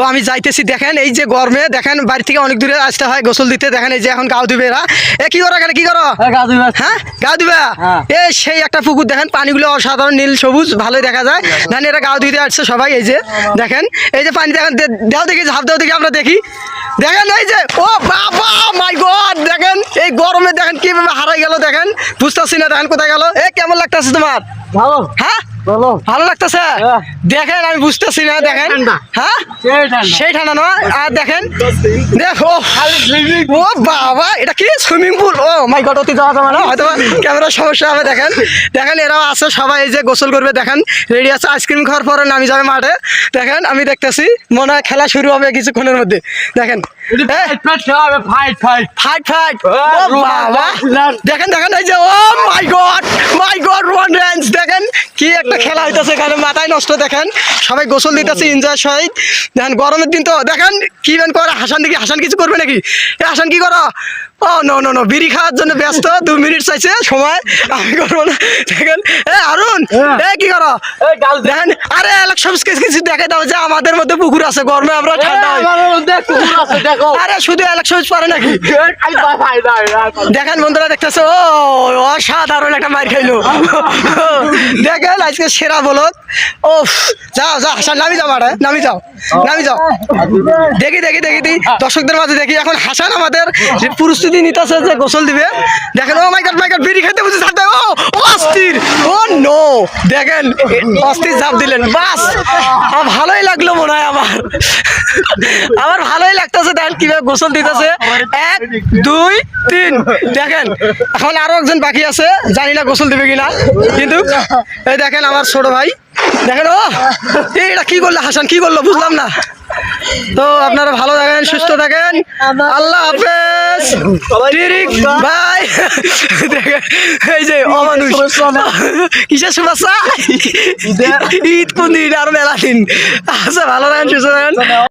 তো আমি যাইতেছি দেখেন এই যে গরমে দেখেন বাড়ি থেকে অনেক দূরে আসতে হয় গোসল দিতে। দেখেন এই যে এখন গাও দিবে এরা। এ কি করো এখানে কি করো? হ্যাঁ গাও দিবে? এ সেই একটা পুকুর দেখেন পানিগুলো অসাধারণ নীল সবুজ ভালোই দেখা যায়। ধান এরা গাও দিতে আসছে সবাই এই যে দেখেন এই যে পানি দেখেন দেও দেখি ঝাঁপ দেও দেখি আমরা দেখি। দেখেন এই যে ও বাবা মাই গড দেখেন এই গরমে দেখেন কীভাবে হারাই গেল দেখেন। বুঝতেছি না দেখেন কোথায় গেল। এ কেমন লাগতেছে তোমার? ভালো। হ্যাঁ? ভালো ভালো লাগতেছে? হ্যাঁ। দেখেন আমি বুঝতেছি না দেখেন। হ্যাঁ? সেই ঠান্ডা নয়। আর দেখেন দেখো ও বাবা এটা কি swimming pool O my god অতি যাওয়া যাবে না হয়তো ক্যামেরার সমস্যা হবে দেখেন। দেখেন এরাও আছে সবাই এই যে গোসল করবে দেখেন। রেডি আছে আইসক্রিম খাওয়ার পরে নামি যাবে মাঠে। দেখেন আমি দেখতেছি মনে হয় খেলা শুরু হবে কিছুক্ষণের মধ্যে। দেখেন। দেখেন দেখেন এই যে ও my god my god range দেখেন। কি একটা খেলা হইতেছে এখানে মাথায় নষ্ট দেখেন। সবাই গোসল দিতেছে এনজয় সহিত। দেখেন গরমের দিন তো দেখেন কি বেন করে হাসান দেখি হাসান কিছু করবে নাকি? এ হাসান কি করো? ও নো নো নো বিড়ি খাওয়ার জন্য ব্যস্ত দু মিনিট চাইছে সময় আমি করব না। দেখেন এ আরুন এ কি করো? দেখেন আরে এলাক সব কিছু দেখে দাও যে আমাদের মধ্যে পুকুর আছে গরমে আমরা ঠান্ডা আরে শুধু এলাক সবুজ পারে নাকি? দেখেন বন্ধুরা দেখতেছে ও অসাধারণ একটা মার খাইলো। দেখেন আজকে সেরা বলো ও যাও যাও, হাসান, নামি যাও মারা নামি যাও নামি যাও। দেখি দেখি দেখি দি দর্শকদের মাঝে দেখি। এখন হাসান আমাদের যে প্রস্তুতি নিতেছে, যে গোসল দিবে, দেখেন, ও মাই গড মাই গড বিড়ি খেতে বুঝে ছাড়তে ও ও অস্থির ও নো দেখেন অস্থির ঝাঁপ দিলেন। বাস! ভালোই লাগল মনে হয় আমার। আমার ভালোই লাগতেছে, দেখেন কীভাবে গোসল দিতেছে। এক, দুই, তিন। দেখেন, এখন আরও একজন বাকি আছে, জানি না গোসল দিবে কিনা। কিন্তু, এই দেখেন আমার ছোট ভাই। দেখেন, ও এটা কি করল হাসান? কি করল? বুঝলাম না। তো আপনারা ভালো থাকেন, সুস্থ থাকেন। আল্লাহ হাফেজ। ভাই। এই যে অমানুষ। কিসের শুভেচ্ছা ঈদ কোন দিন? আর মেলা দিন। আচ্ছা ভালো থাকেন সুস্থ